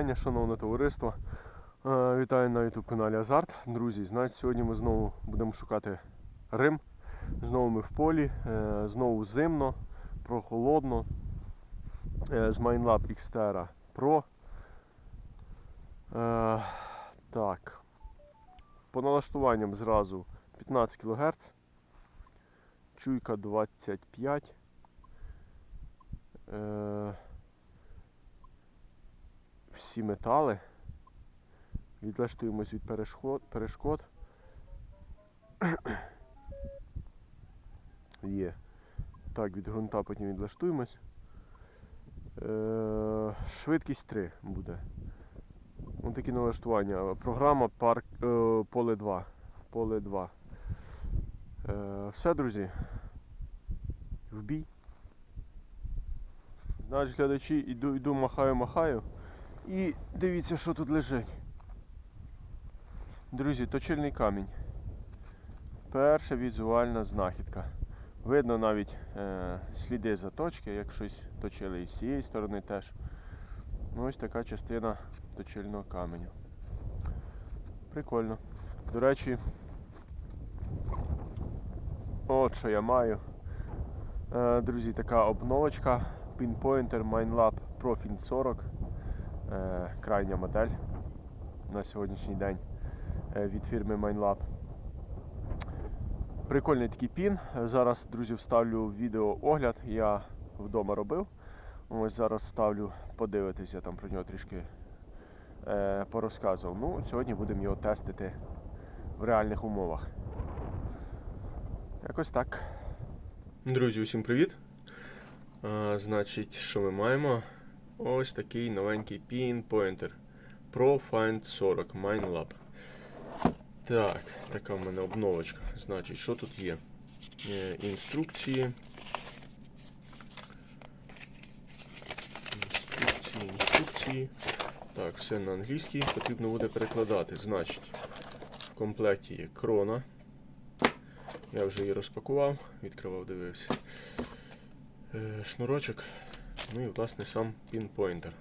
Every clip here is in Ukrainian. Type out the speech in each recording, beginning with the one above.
Вітання, шановне товариство. Е, Вітаю на YouTube каналі Азарт. Друзі, значить, сьогодні ми знову будемо шукати Рим. Знову ми в полі, е, знову зимно, прохолодно. Е, З MineLab Xterra Pro. Так. По налаштуванням зразу 15 кГц. Чуйка 25. Всі метали. Відлаштуємось від перешкод. перешкод. Є. Так, від ґрунта потім відлаштуємось. Е, швидкість 3 буде. Ось такі налаштування. Програма парк, е, поле 2. Поле 2. Е, все, друзі. В бій. Значить, глядачі, іду, іду, махаю, махаю. І дивіться, що тут лежить. Друзі, точильний камінь. Перша візуальна знахідка. Видно навіть е, сліди заточки, як щось точили і з цієї сторони теж. Ну, ось така частина точильного каменю. Прикольно. До речі, от що я маю. Е, друзі, така обновочка. Pinpointer MineLab Profin 40. Е, крайня модель на сьогоднішній день е, від фірми MineLab. Прикольний такий пін. Зараз, друзі, вставлю відео огляд. Я вдома робив. Ось зараз ставлю подивитися, там про нього трішки е, порозказував. Ну, сьогодні будемо його тестити в реальних умовах. Якось так. Друзі, усім привіт! А, значить, що ми маємо? Ось такий новенький Pinpointer Pro Find 40 MineLab. Так, така в мене обновочка. Значить, що тут є? Е, Інструкції. Інструкції, інструкції. Так, все на англійській потрібно буде перекладати. Значить, в комплекті є крона. Я вже її розпакував, відкривав, дивився. Е, Шнурочок. Ну і власне сам пінпойнтер.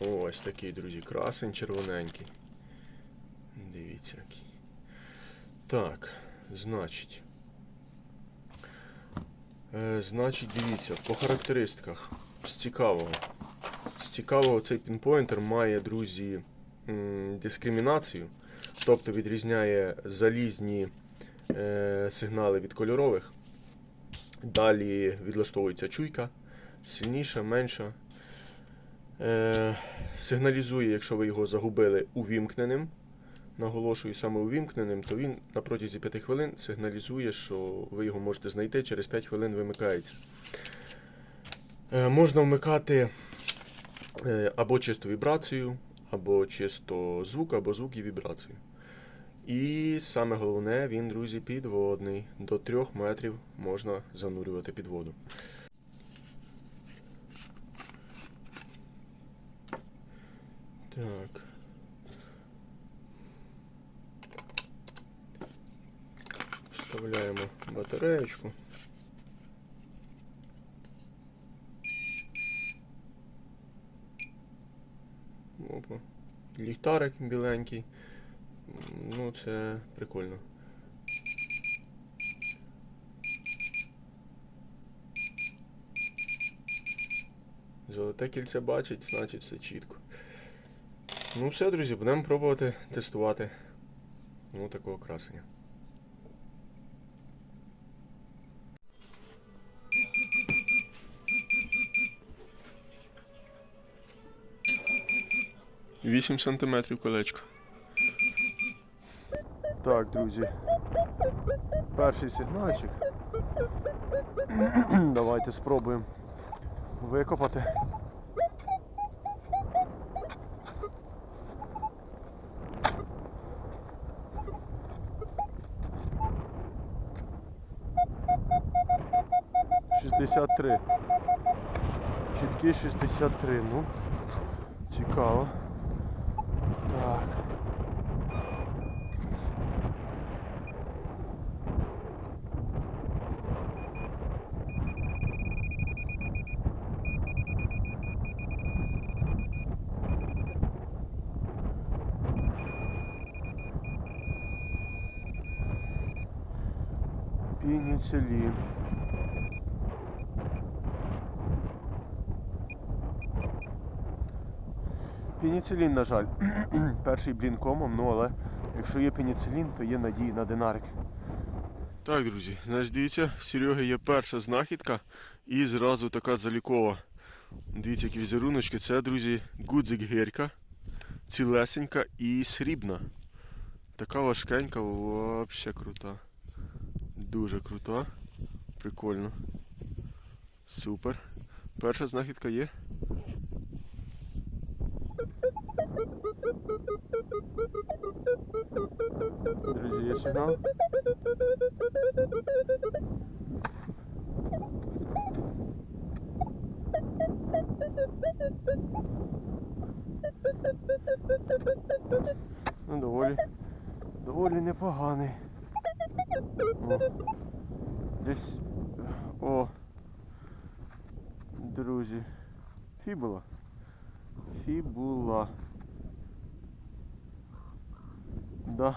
Ось такий, друзі, красень червоненький. Дивіться який. Так, значить. Е, значить, дивіться, по характеристиках. З цікавого. З цікавого цей пінпойнтер має, друзі, дискримінацію. Тобто відрізняє залізні сигнали від кольорових. Далі відлаштовується чуйка, сильніша, менша. Е, сигналізує, якщо ви його загубили увімкненим. Наголошую саме увімкненим, то він на протязі 5 хвилин сигналізує, що ви його можете знайти, через 5 хвилин вимикається. Е, можна вмикати е, або чисто вібрацію, або чисто звук, або звук і вібрацію. І саме головне, він, друзі, підводний. До 3 метрів можна занурювати під воду. Так. Вставляємо батареєчку. Опа. Ліхтарик біленький. Ну, це прикольно. Золоте кільце бачить, значить все чітко. Ну все, друзі, будемо пробувати тестувати ну, такого красення. Вісім сантиметрів колечко. Так, друзі. Перший сигнальчик. Давайте спробуємо викопати. Шістдесят три. Чіткі 63, ну. Цікаво. Так. Пеніцилін. Пеніцилін, на жаль. Перший блін комом, ну але якщо є пеніцилін, то є надії на динарик. Так, друзі, значить дивіться, в Сереги є перша знахідка і зразу така залікова. Дивіться, які візеруночки. Це, друзі, гудзик гірка, цілесенька і срібна. Така важкенька, вообще крута. Дуже крута. Прикольно. Супер. Перша знахідка є. Друзі, є сигнал. Ну, доволі. Доволі непоганий. О. Десь. О. Друзі. Фібула. Фібула. Да.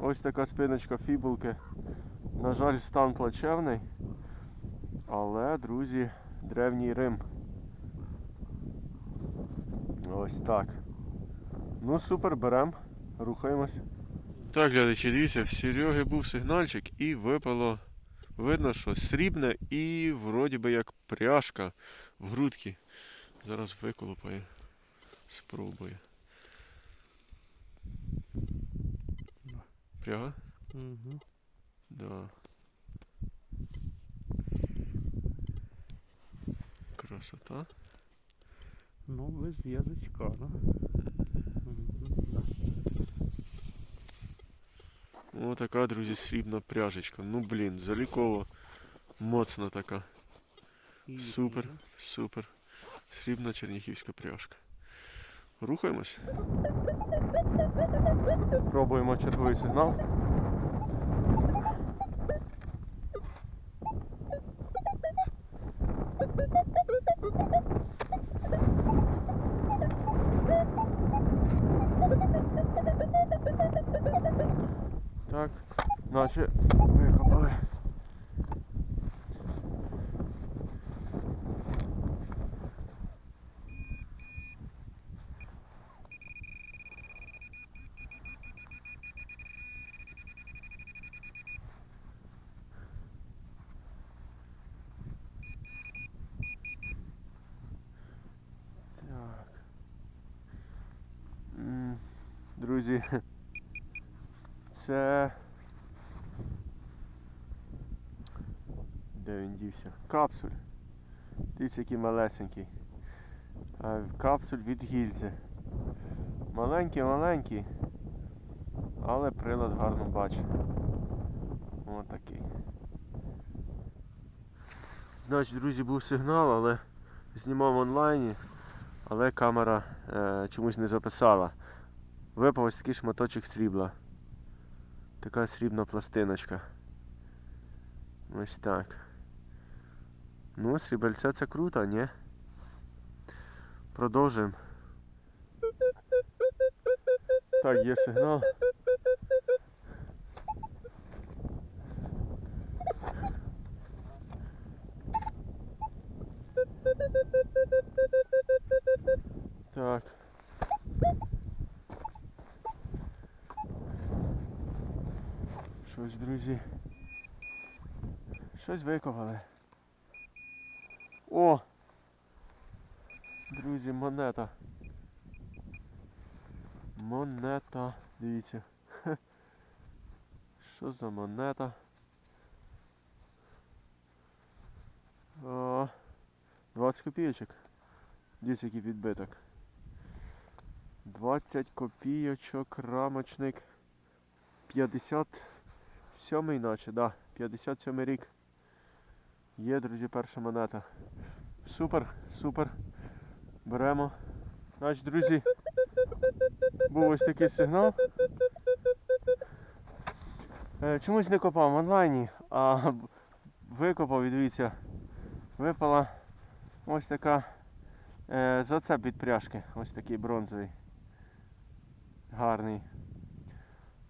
Ось така спиночка фібулки. На жаль, стан плачевний. Але, друзі, древній Рим. Ось так. Ну, супер, берем. Рухаємось. Так, глядачі, дивіться, в Сереги був сигнальчик і випало. Видно, що срібне і вроді би як пряжка в грудки. Зараз виколупає. Спробує. Пряга? Угу. Да. Красота. Ну, без язичка, да? Мгм, да. О, така, друзі, срібна пряжечка. Ну блін, заліково Моцна така. Супер, супер. Срібна черніхівська пряжка. Рухаємось. Пробуємо черговий сигнал. Так, наче викопали. Так. М, Друзі, це. Де він дівся? Капсуль. Дивіться, який малесенький. Капсуль від гільзи. Маленький, маленький. Але прилад гарно бачить. Отакий. Значить, друзі, був сигнал, але знімав онлайні, але камера е, чомусь не записала. Випав ось такий шматочок срібла. Така срібна пластиночка. Ось так. Ну, срібельце це круто, ні? Продовжуємо. Так, є сигнал. Так. Щось, друзі. Щось викопали. О! Друзі, монета. Монета. Дивіться. Що за монета? О, 20 копійочок. Дивіться, який відбиток. 20 копійочок, рамочник. 57 наче, да, 57 рік. Є, друзі, перша монета. Супер, супер. Беремо. Значить, друзі, був ось такий сигнал. Е, Чомусь не копав в онлайні, а викопав дивіться, випала ось така е, зацеп від пряжки. Ось такий бронзовий. Гарний.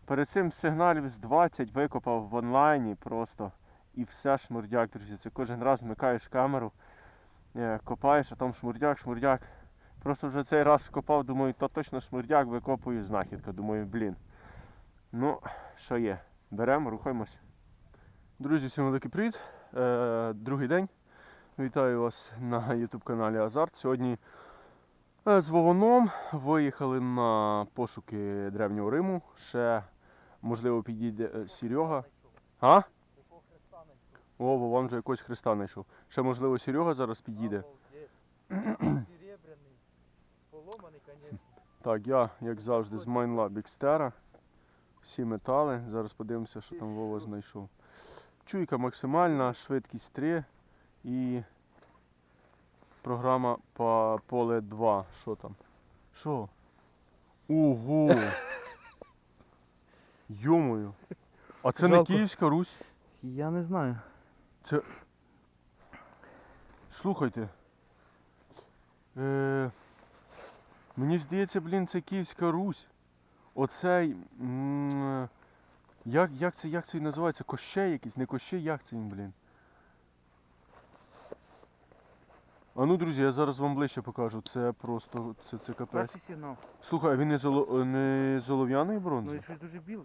Перед цим сигналів з 20 викопав в онлайні просто. І все шмурдяк, друзі. Це кожен раз вмикаєш камеру, е, копаєш, а там шмурдяк, шмурдяк. Просто вже цей раз скопав, думаю, то точно шмурдяк, викопую знахідка. Думаю, блін. Ну, що є? Беремо, рухаємось. Друзі, всім великий привіт. Е, другий день. Вітаю вас на YouTube каналі Азарт. Сьогодні е, з Вованом виїхали на пошуки Древнього Риму. Ще, можливо, підійде е, Серега. А? О, Вован вже якогось хреста знайшов. Ще, можливо, Серега зараз підійде. Серебряний. Поломаний, конечно. Так, я, як завжди, з Майнлаб Xterra. Всі метали. Зараз подивимося, що там Вова знайшов. Чуйка максимальна, швидкість 3 і програма по поле 2. Що там? Що? Ого! Йомою! А це не Жалко. Київська Русь? Я не знаю. Слухайте. Е, мені здається, блін, це Київська Русь. Оцей. м, Як, як, це, як це він називається? Кощей якийсь? Не кощей, як це він, блін? А ну, друзі, я зараз вам ближче покажу. Це просто. Це, це капець. Слухай, а він не, золо, не з олов'яної Ну бронзи? і щось дуже біле.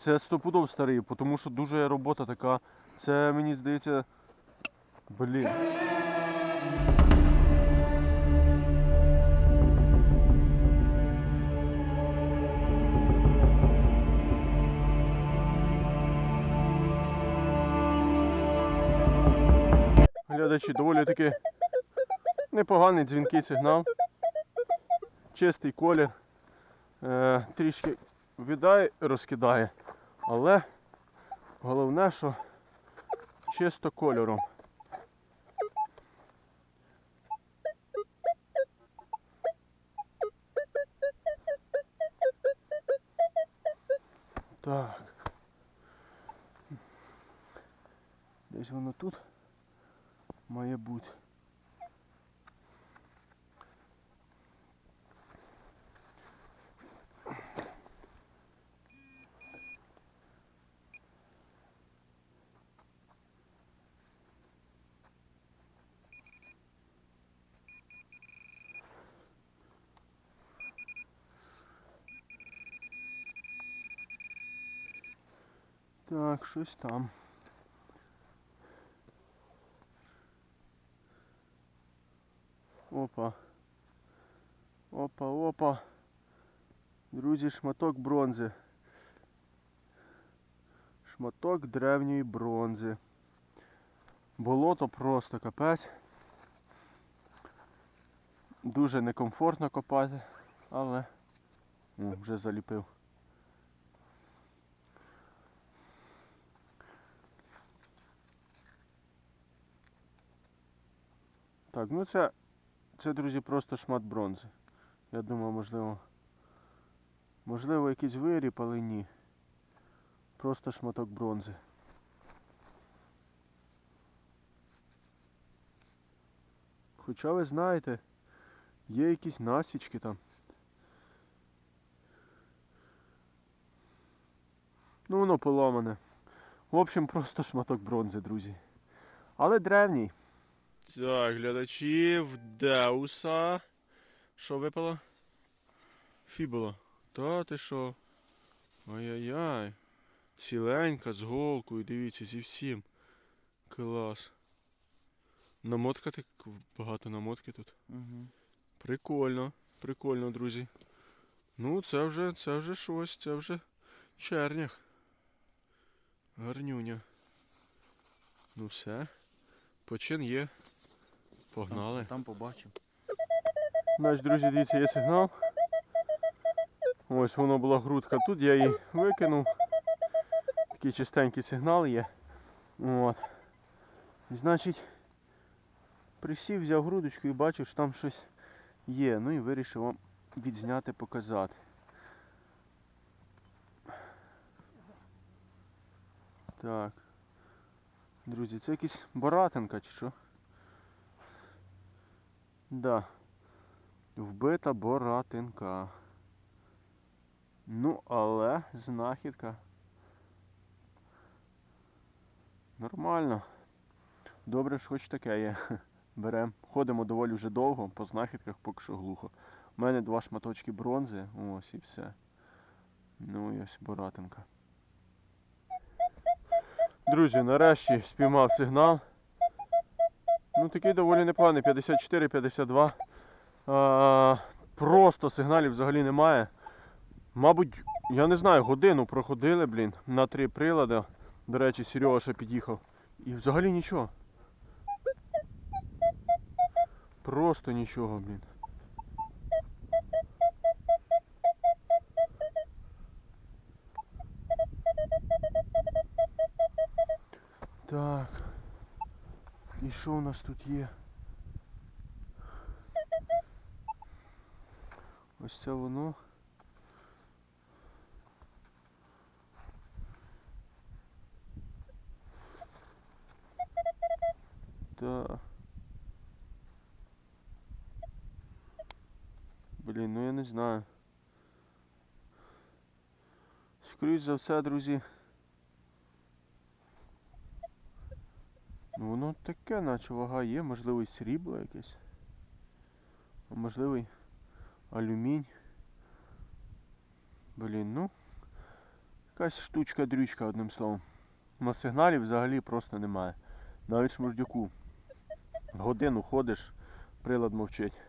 Це стопудов старий, тому що дуже робота така. Це мені здається. Блін. Глядачі, доволі таки непоганий дзвінкий сигнал. Чистий колір. Е, трішки віддає, розкидає. Але головне, що чисто кольором. Так. Десь воно тут має бути. Так, щось там. Опа. Опа, опа. Друзі, шматок бронзи. Шматок древньої бронзи. Болото просто капець. Дуже некомфортно копати, але О, вже заліпив. Так, ну це, це, друзі, просто шмат бронзи. Я думав, можливо. Можливо, якийсь виріб, але ні. Просто шматок бронзи. Хоча ви знаєте, є якісь насічки там. Ну воно поламане. В общем, просто шматок бронзи, друзі. Але древній. Так, глядачі в Деуса. Що випало? Фібула. Та ти що? Ай-яй-яй. Ціленька з голкою, дивіться, зі всім. Клас. Намотка так багато намотки тут. Угу. Прикольно, прикольно, друзі. Ну, це вже, це вже щось, це вже чернях. Гарнюня. Ну все. Почин є. Погнали. Там побачив. Значить, друзі, дивіться, є сигнал. Ось воно була грудка тут, я її викинув. Такий чистенький сигнал є. От. Значить, присів, взяв грудочку і бачу, що там щось є. Ну і вирішив вам відзняти, показати. Так. Друзі, це якась баратинка чи що? Да. Вбита боратинка. Ну, але знахідка. Нормально. Добре, що хоч таке є. Берем. Ходимо доволі вже довго, по знахідках поки що глухо. У мене два шматочки бронзи, ось і все. Ну і ось боратинка. Друзі, нарешті спіймав сигнал. Ну такий доволі непоганий, 54-52. А, Просто сигналів взагалі немає. Мабуть, я не знаю, годину проходили, блін, на три прилади. До речі, Серега під'їхав. І взагалі нічого. Просто нічого, блін. Що у нас тут є? Ось це воно. Так. Блін, ну я не знаю. Скоріше за все, друзі. Ну таке, наче вага є, можливо, срібло якесь. А можливо, й алюмінь. Блін, ну. Якась штучка-дрючка, одним словом. На сигналі взагалі просто немає. Навіть шмурдюку. Годину ходиш, прилад мовчить.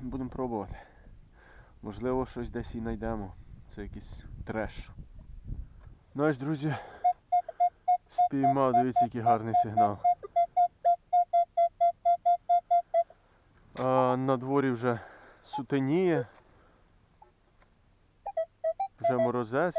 Будемо пробувати. Можливо, щось десь і знайдемо. Це якийсь треш. Ну ось, друзі, спіймав, дивіться, який гарний сигнал. А, на дворі вже сутеніє. Вже морозець.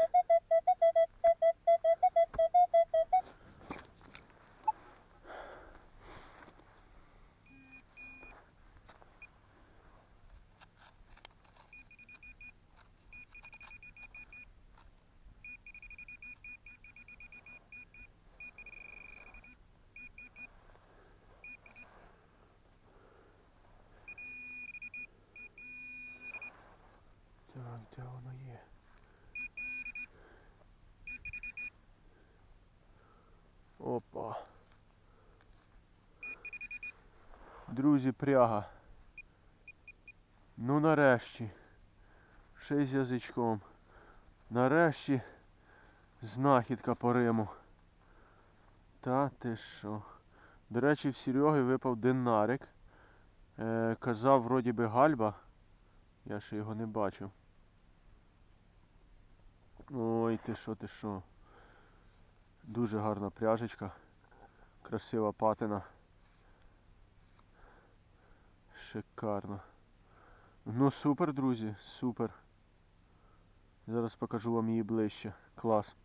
Так, воно є? Опа. Друзі, пряга. Ну нарешті. Ще з язичком. Нарешті знахідка по Риму. Та ти що? До речі, в Сереги випав динарик. Е, казав вроді би гальба. Я ще його не бачив. Ой, ти що, ти що. Дуже гарна пряжечка. Красива патина. Шикарно. Ну супер, друзі, супер. Зараз покажу вам її ближче. Клас.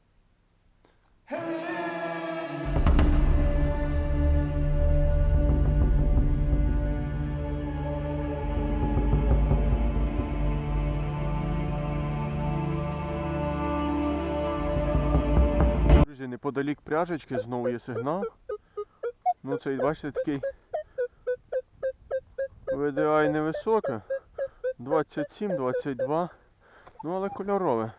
Друзі, неподалік пряжечки знову є сигнал. Ну цей, бачите, такий VDI невисоке. 27, 22. Ну але кольорове.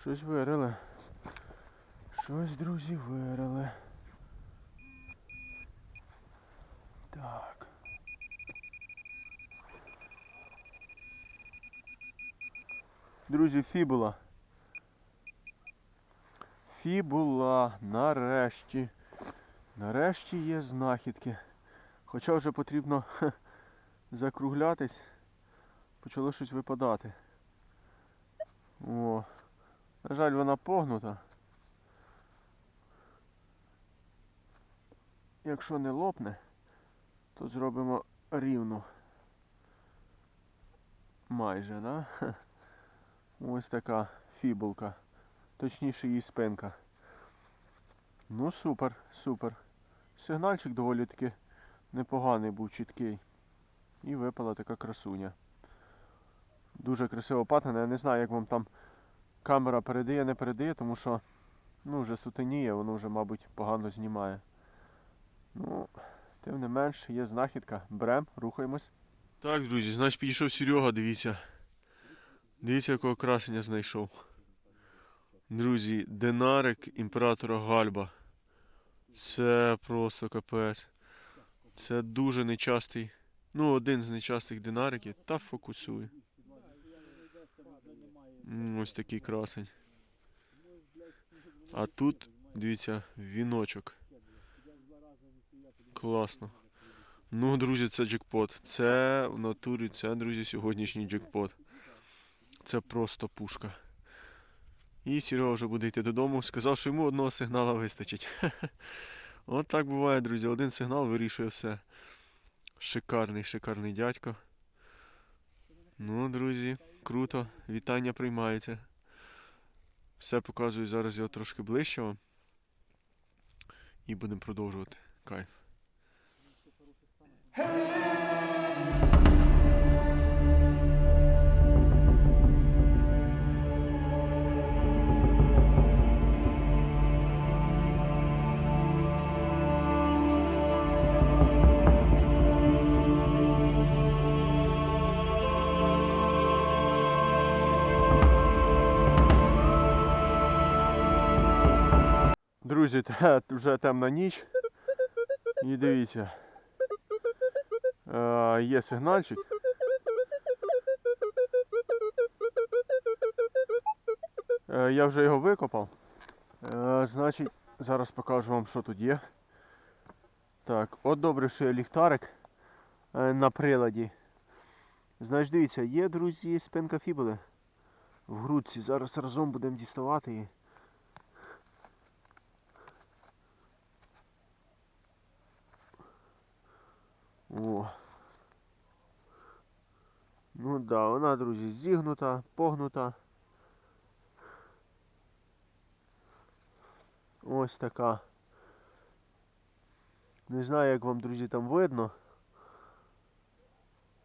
Щось вирили. Щось, друзі, вирили. Друзі, фібула. Фібула. Нарешті. Нарешті є знахідки. Хоча вже потрібно хе, закруглятись. Почало щось випадати. О. На жаль, вона погнута. Якщо не лопне, то зробимо рівну. Майже, да? Ось така фібулка. Точніше її спинка. Ну супер, супер. Сигнальчик доволі таки непоганий був чіткий. І випала така красуня. Дуже красива патина. Я не знаю, як вам там камера передає, не передає, тому що ну, вже сутеніє, воно вже, мабуть, погано знімає. Ну, тим не менш, є знахідка. Берем, рухаємось. Так, друзі, значить підійшов Серега, дивіться. Дивіться, якого красення знайшов. Друзі, динарик імператора Гальба. Це просто капець. Це дуже нечастий. Ну, один з нечастих динариків. Та фокусує. Ось такий красень. А тут, дивіться, віночок. Класно. Ну, друзі, це джекпот. Це в натурі, це, друзі, сьогоднішній джекпот. Це просто пушка. І Серега вже буде йти додому. Сказав, що йому одного сигнала вистачить. От так буває, друзі. Один сигнал вирішує все. Шикарний, шикарний дядько. Ну, друзі, круто. Вітання приймаються. Все показую зараз його трошки ближче. І будемо продовжувати. Кайф. Друзі, вже темна ніч. І дивіться. Є сигнальчик. Е, я вже його викопав. Е, значить, зараз покажу вам, що тут є. Так, от добре, що є ліхтарик е, на приладі. Значить, дивіться, є, друзі, спинка фібули в грудці. Зараз разом будемо діставати її. О. Ну да, вона, друзі, зігнута, погнута. Ось така. Не знаю, як вам, друзі, там видно.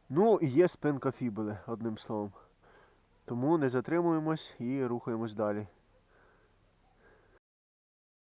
Ну, і є спинка фібули, одним словом. Тому не затримуємось і рухаємось далі.